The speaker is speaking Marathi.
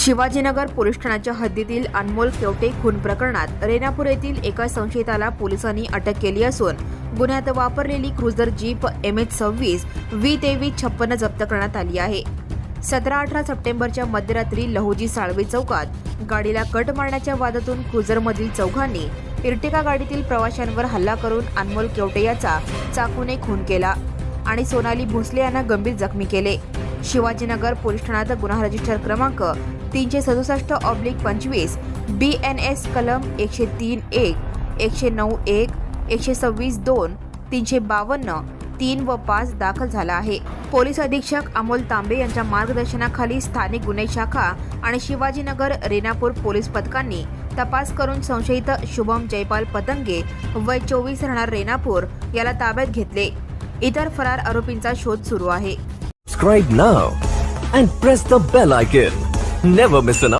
शिवाजीनगर पोलीस ठाण्याच्या हद्दीतील अनमोल केवटे खून प्रकरणात रेणापूर येथील एका संशयिताला पोलिसांनी अटक केली असून गुन्ह्यात वापरलेली क्रुझर जीप एम एच सव्वीस व्ही तेवीस छप्पन्न जप्त करण्यात आली आहे. सतरा अठरा सप्टेंबरच्या मध्यरात्री लहुजी साळवे चौकात गाडीला कट मारण्याच्या वादातून क्रुझरमधील चौघांनी इर्टिका गाडीतील प्रवाशांवर हल्ला करून अनमोल केवटे याचा चाकूने खून केला. आणि सोनाली भोसले यांना गंभीर जखमी केले. शिवाजीनगर पोलीस ठाण्याचा गुन्हा रजिस्टर क्रमांक तीनशे सदुसष्ट ऑब्लिक पंचवीस बी एन एस कलम एकशे तीन एक एकशे नऊ एक एकशे सव्वीस दोन तीनशे बावन्न तीन व पाच दाखल झाला आहे. पोलीस अधीक्षक अमोल तांबे यांच्या मार्गदर्शनाखाली स्थानिक गुन्हे शाखा आणि शिवाजीनगर रेणापूर पोलीस पथकांनी तपास करून संशयित शुभम जयपाल पतंगे वय चोवीस राहणार रेणापूर याला ताब्यात घेतले. इतर फरार आरोपींचा शोध सुरू आहे subscribe now and press the bell icon never miss